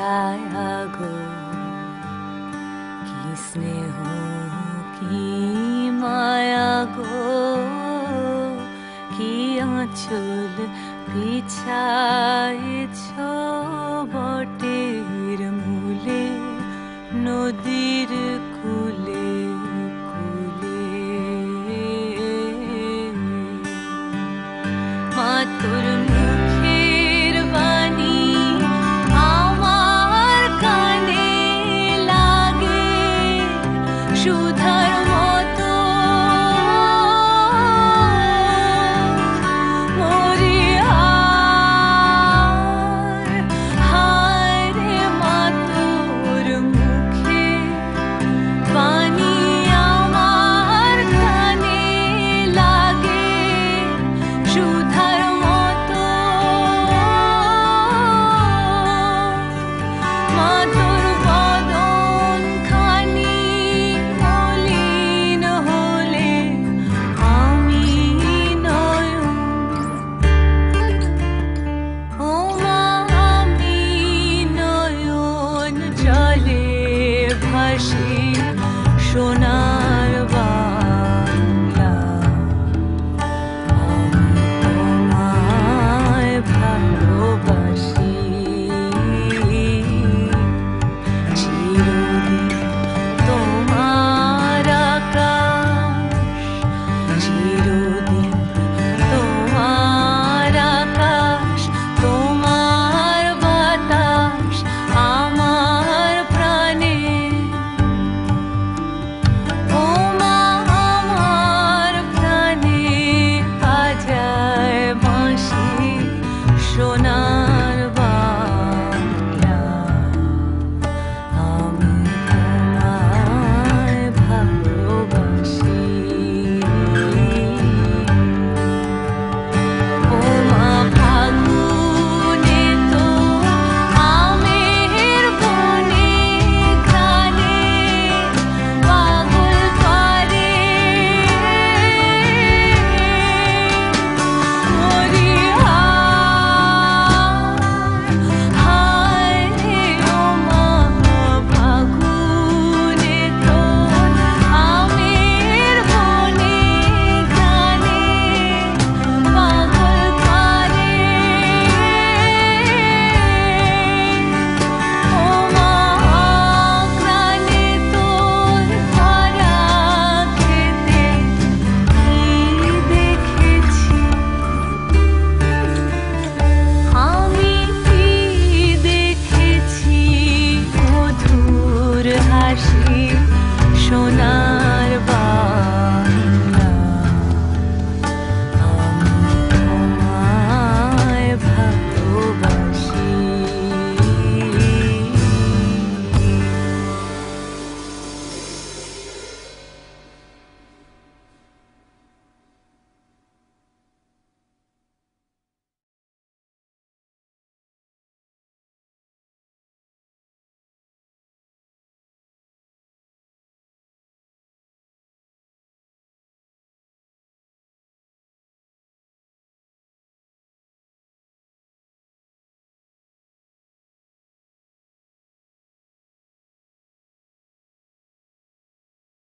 শোভা কি স্নেহ কি মায়া গো কি আঁচল বিছাইছ বটের মূলে নদীর দেশে সোনার বাংলা। তোমায় ভালোবাসি। চিরদিন